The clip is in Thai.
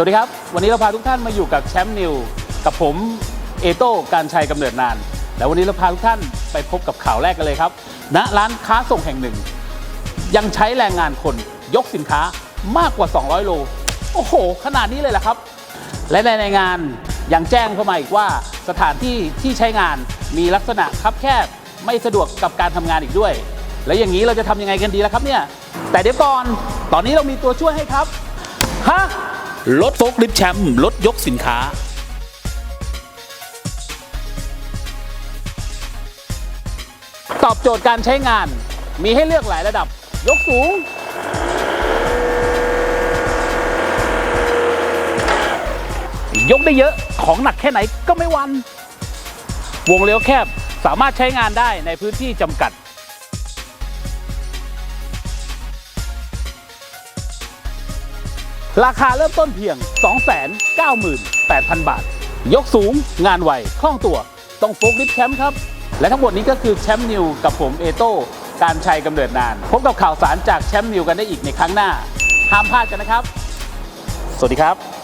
วัสดีครับ วันนี้เราพาทุกท่านมาอยู่กับแชมป์นิว กับผมเอโต้การชัยกำเนิดนาน แล้ววันนี้เราพาทุกท่านไปพบกับข่าวแรกกันเลยครับณร้านค้าส่งแห่งหนึ่ง ยังใช้แรงงานคนยกสินค้ามากกว่า 200 โล โอ้โห ขนาดนี้เลยเหรอครับ และในรายงานยังแจ้งเข้ามาอีกว่าสถานที่ที่ใช้งานมีลักษณะคับแคบไม่สะดวกกับการทำงานอีกด้วย แล้วอย่างนี้เราจะทำยังไงกันดีล่ะครับเนี่ย แต่เดี๋ยวก่อน ตอนนี้เรามีตัวช่วยให้ครับ ฮะ รถโฟกลิฟแชมป์รถยกสินค้าตอบโจทย์การใช้งาน มีให้เลือกหลายระดับ ยกสูง ยกได้เยอะของหนักแค่ไหนก็ไม่วัน วงเลี้ยวแคบสามารถใช้งานได้ในพื้นที่จำกัด ราคาเริ่มต้นเพียง 298,000 บาท ยกสูงงานไวคล่องตัว ต้องโฟกัสแชมป์ครับ และทั้งหมดนี้ก็คือแชมป์นิวกับผมเอโต้การชัยกำเนิดนาน พบกับข่าวสารจากแชมป์นิวกันได้อีกในครั้งหน้า ห้ามพลาดกันนะครับ สวัสดีครับ